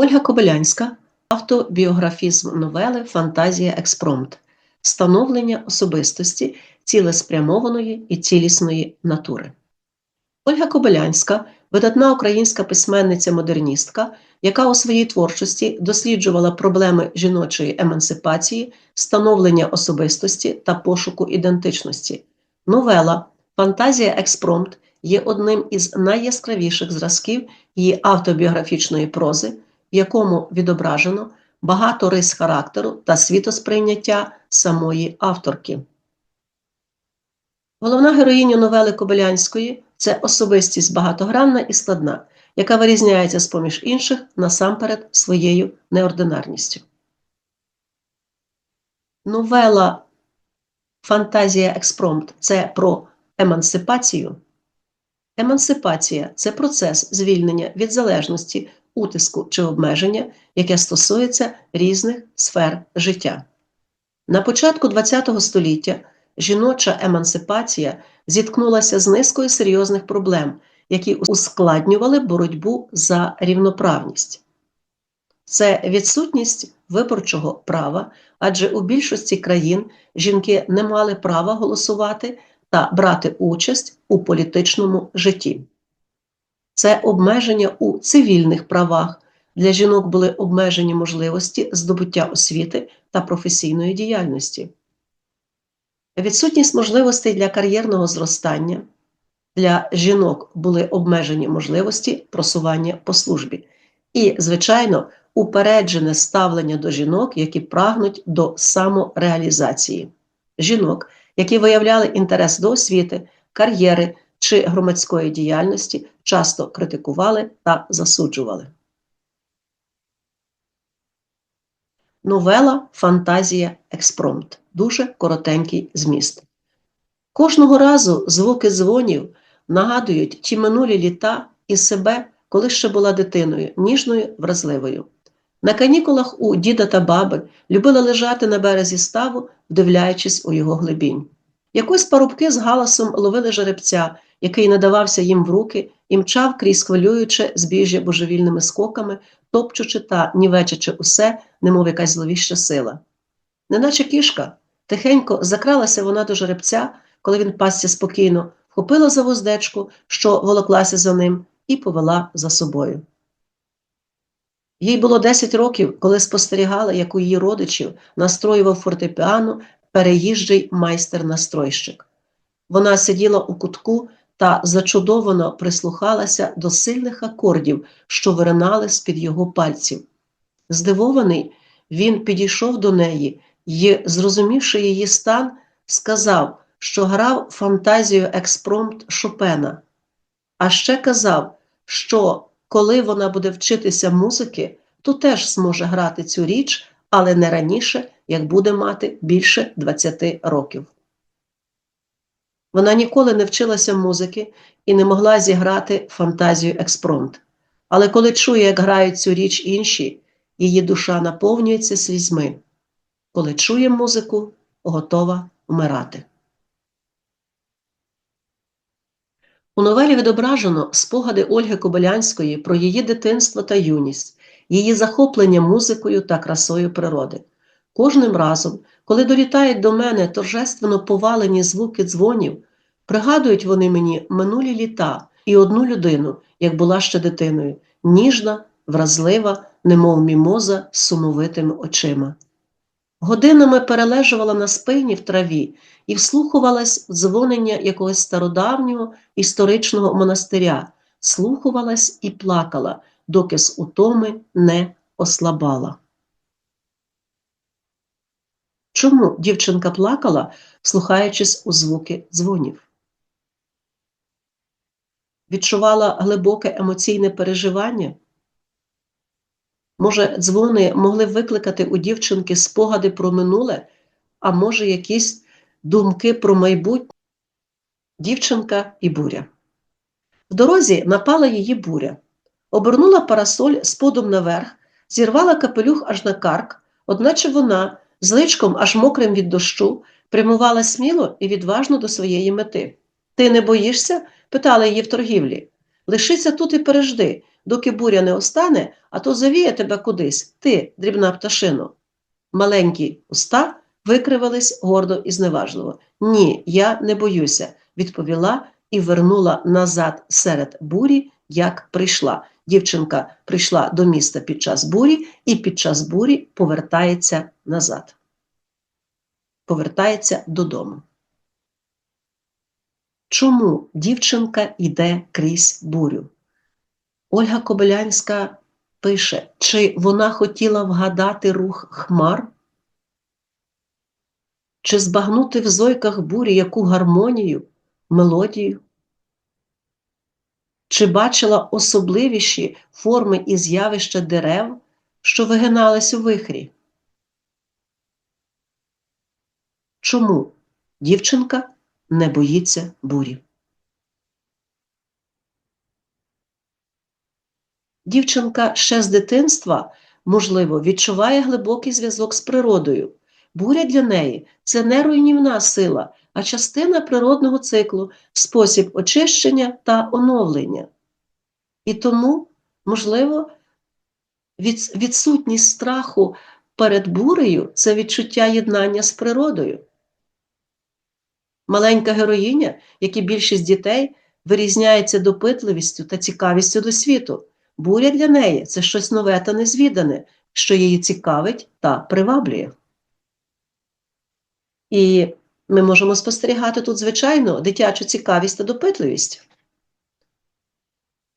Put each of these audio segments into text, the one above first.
Ольга Кобилянська, автобіографізм новели Фантазія Експромт, становлення особистості цілеспрямованої і цілісної натури. Ольга Кобилянська видатна українська письменниця-модерністка, яка у своїй творчості досліджувала проблеми жіночої емансипації, становлення особистості та пошуку ідентичності. Новела Фантазія Експромт є одним із найяскравіших зразків її автобіографічної прози, в якому відображено багато рис характеру та світосприйняття самої авторки. Головна героїня новели Кобилянської це особистість багатогранна і складна, яка вирізняється з поміж інших насамперед своєю неординарністю. Новела Фантазія Експромт це про емансипацію. Емансипація це процес звільнення від залежності, утиску чи обмеження, яке стосується різних сфер життя. На початку ХХ століття жіноча емансипація зіткнулася з низкою серйозних проблем, які ускладнювали боротьбу за рівноправність. Це відсутність виборчого права, адже у більшості країн жінки не мали права голосувати та брати участь у політичному житті. Це обмеження у цивільних правах. Для жінок були обмежені можливості здобуття освіти та професійної діяльності. Відсутність можливостей для кар'єрного зростання. Для жінок були обмежені можливості просування по службі. І, звичайно, упереджене ставлення до жінок, які прагнуть до самореалізації. Жінок, які виявляли інтерес до освіти, кар'єри чи громадської діяльності, часто критикували та засуджували. Новела Фантазія Експромт. Дуже коротенький зміст. Кожного разу звуки дзвонів нагадують ті минулі літа і себе, коли ще була дитиною, ніжною, вразливою. На канікулах у діда та баби любила лежати на березі ставу, вдивляючись у його глибінь. Якось парубки з галасом ловили жеребця, який надавався їм в руки і мчав крізь хвилююче збіжжя божевільними скоками, топчучи та нівечачи усе, немов якась зловіща сила. Неначе кішка, тихенько закралася вона до жеребця, коли він пасся спокійно, вхопила за вуздечку, що волоклася за ним, і повела за собою. Їй було 10 років, коли спостерігала, як у її родичів настроював фортепіано переїжджий майстер-настройщик. Вона сиділа у кутку та зачудовано прислухалася до сильних акордів, що виринали з-під його пальців. Здивований, він підійшов до неї і, зрозумівши її стан, сказав, що грав фантазію експромт Шопена, а ще казав, що коли вона буде вчитися музики, то теж зможе грати цю річ, але не раніше, як буде мати більше 20 років. Вона ніколи не вчилася музики і не могла зіграти фантазію експромт. Але коли чує, як грають цю річ інші, її душа наповнюється слізьми. Коли чує музику, готова вмирати. У новелі відображено спогади Ольги Кобилянської про її дитинство та юність, її захоплення музикою та красою природи. Кожним разом, коли долітають до мене торжественно повалені звуки дзвонів, пригадують вони мені минулі літа і одну людину, як була ще дитиною, ніжна, вразлива, немов мімоза з сумовитими очима. Годинами перележувала на спині в траві і вслухувалась в дзвонення якогось стародавнього історичного монастиря, слухувалась і плакала, доки з утоми не ослабала. Чому дівчинка плакала, слухаючись у звуки дзвонів? Відчувала глибоке емоційне переживання? Може, дзвони могли викликати у дівчинки спогади про минуле, а може, якісь думки про майбутнє? Дівчинка і буря. В дорозі напала її буря, обернула парасоль сподом наверх, зірвала капелюх аж на карк, одначе вона, з личком аж мокрим від дощу, прямувала сміло і відважно до своєї мети. Ти не боїшся? питала її в торгівлі. Лишися тут і пережди, доки буря не остане, а то завіє тебе кудись, ти, дрібна пташино. Маленькі уста викривались гордо і зневажливо. Ні, я не боюся, відповіла і вернула назад серед бурі, як прийшла. Дівчинка прийшла до міста під час бурі і під час бурі повертається назад. Повертається додому. Чому дівчинка йде крізь бурю? Ольга Кобилянська пише, чи вона хотіла вгадати рух хмар? Чи збагнути в зойках бурі яку гармонію, мелодію? Чи бачила особливіші форми і з'явища дерев, що вигинались у вихрі? Чому дівчинка не боїться бурі? Дівчинка ще з дитинства, можливо, відчуває глибокий зв'язок з природою. Буря для неї це не руйнівна сила, а частина природного циклу, спосіб очищення та оновлення. І тому, можливо, відсутність страху перед бурею це відчуття єднання з природою. Маленька героїня, як і більшість дітей, вирізняється допитливістю та цікавістю до світу. Буря для неї це щось нове та незвідане, що її цікавить та приваблює. І ми можемо спостерігати тут, звичайно, дитячу цікавість та допитливість.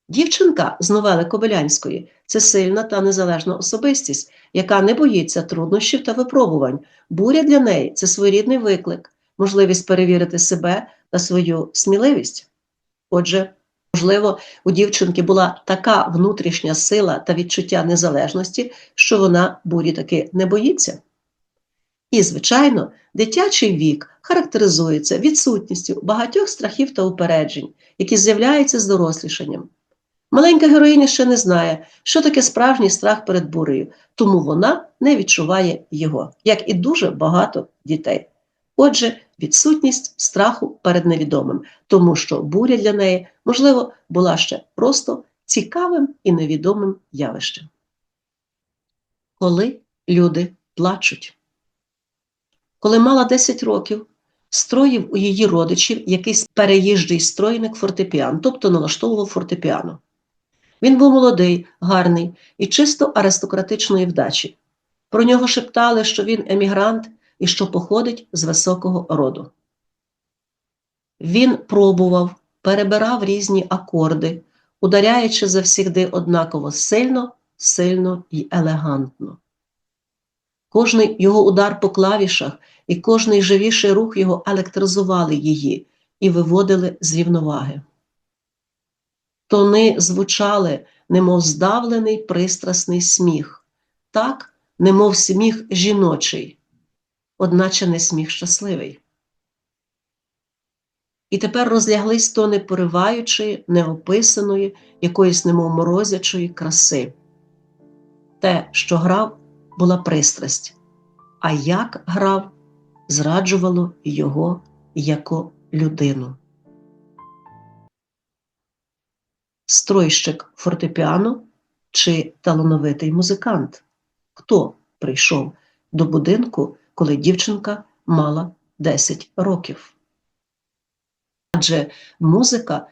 Дівчинка з новели Кобилянської це сильна та незалежна особистість, яка не боїться труднощів та випробувань. Буря для неї це своєрідний виклик, можливість перевірити себе та свою сміливість. Отже, можливо, у дівчинки була така внутрішня сила та відчуття незалежності, що вона бурі таки не боїться. І, звичайно, дитячий вік характеризується відсутністю багатьох страхів та упереджень, які з'являються з дорослішанням. Маленька героїня ще не знає, що таке справжній страх перед бурею, тому вона не відчуває його, як і дуже багато дітей. Отже, відсутність страху перед невідомим, тому що буря для неї, можливо, була ще просто цікавим і невідомим явищем. Коли люди плачуть. Коли мала 10 років, строїв у її родичів якийсь переїжджий стройник фортепіано, тобто налаштовував фортепіано. Він був молодий, гарний і чисто аристократичної вдачі. Про нього шептали, що він емігрант і що походить з високого роду. Він пробував, перебирав різні акорди, ударяючи завсігди однаково сильно, сильно і елегантно. Кожний його удар по клавішах і кожний живіший рух його електризували її і виводили з рівноваги. Тони звучали, немов здавлений пристрасний сміх, так, немов сміх жіночий, одначе не сміх щасливий. І тепер розляглись тони пориваючої, неописаної, якоїсь немов морозячої краси. Те, що грав, була пристрасть, а як грав, зраджувало його яко людину. Стройщик фортепіано чи талановитий музикант? Хто прийшов до будинку, коли дівчинка мала 10 років? Адже музика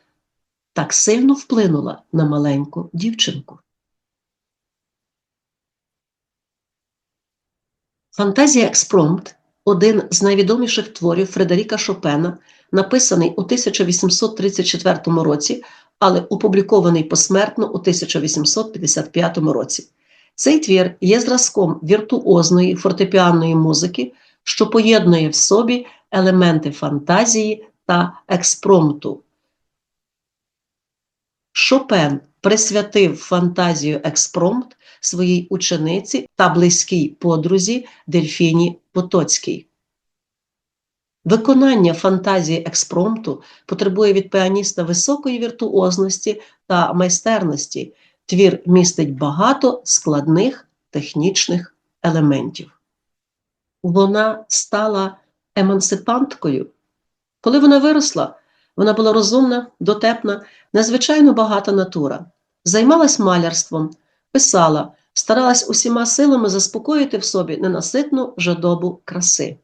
так сильно вплинула на маленьку дівчинку. Фантазія Експромт один з найвідоміших творів Фредеріка Шопена, написаний у 1834 році, але опублікований посмертно у 1855 році. Цей твір є зразком віртуозної фортепіанної музики, що поєднує в собі елементи фантазії та експромту. Шопен присвятив фантазію експромт своїй учениці та близькій подрузі Дельфіні Потоцькій. Виконання фантазії експромту потребує від піаніста високої віртуозності та майстерності. Твір містить багато складних технічних елементів. Вона стала емансипанткою. Коли вона виросла, вона була розумна, дотепна, незвичайно багата натура. займалась малярством, писала, старалась усіма силами заспокоїти в собі ненаситну жадобу краси.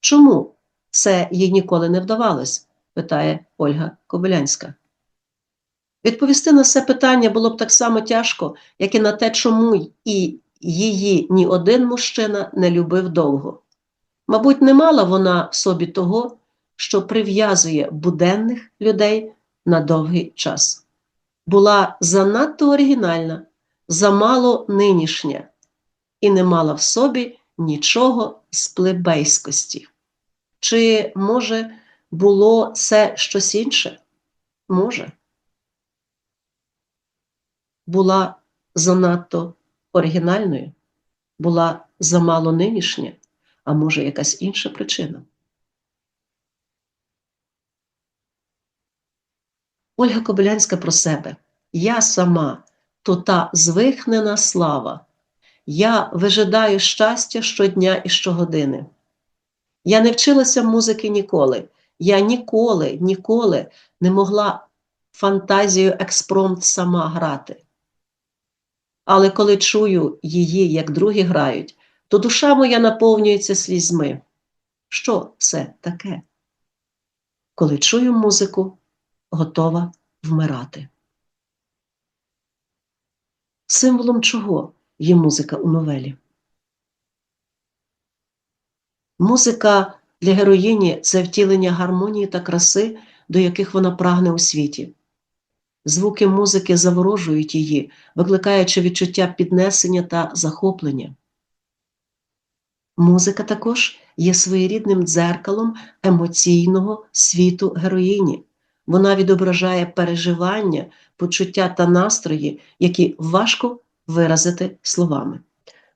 Чому це їй ніколи не вдавалось? питає Ольга Кобилянська. Відповісти на це питання було б так само тяжко, як і на те, чому і її ні один мужчина не любив довго. Мабуть, не мала вона в собі того, що прив'язує буденних людей на довгий час. Була занадто оригінальна, замало нинішня і не мала в собі нічого з плебейськості. Чи, може, було це щось інше? Може. Була занадто оригінальною, була замало нинішня, а може, якась інша причина. Ольга Кобилянська про себе. Я сама, то та звихнена слава. Я вижидаю щастя щодня і щогодини. Я не вчилася музики ніколи. Я ніколи, ніколи не могла фантазію експромт сама грати. Але коли чую її, як другі грають, то душа моя наповнюється слізьми. Що це таке? Коли чую музику, готова вмирати. Символом чого є музика у новелі? Музика для героїні це втілення гармонії та краси, до яких вона прагне у світі. Звуки музики заворожують її, викликаючи відчуття піднесення та захоплення. Музика також є своєрідним дзеркалом емоційного світу героїні. Вона відображає переживання, почуття та настрої, які важко виразити словами.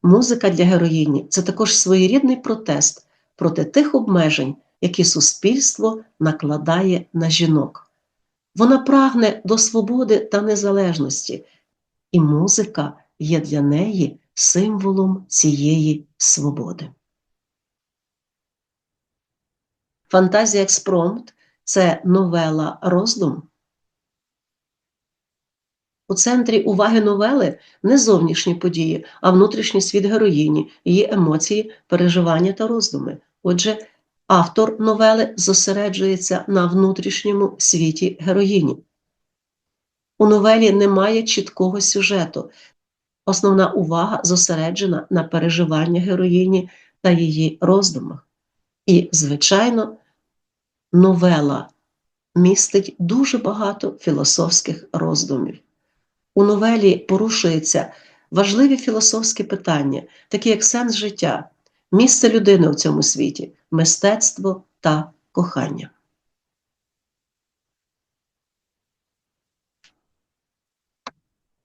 Музика для героїні це також своєрідний протест проти тих обмежень, які суспільство накладає на жінок. Вона прагне до свободи та незалежності, і музика є для неї символом цієї свободи. Фантазія експромт це новела роздум. У центрі уваги новели не зовнішні події, а внутрішній світ героїні, її емоції, переживання та роздуми. Отже, автор новели зосереджується на внутрішньому світі героїні. У новелі немає чіткого сюжету. Основна увага зосереджена на переживання героїні та її роздумах. І, звичайно, новела містить дуже багато філософських роздумів. У новелі порушуються важливі філософські питання, такі як сенс життя, місце людини у цьому світі, мистецтво та кохання.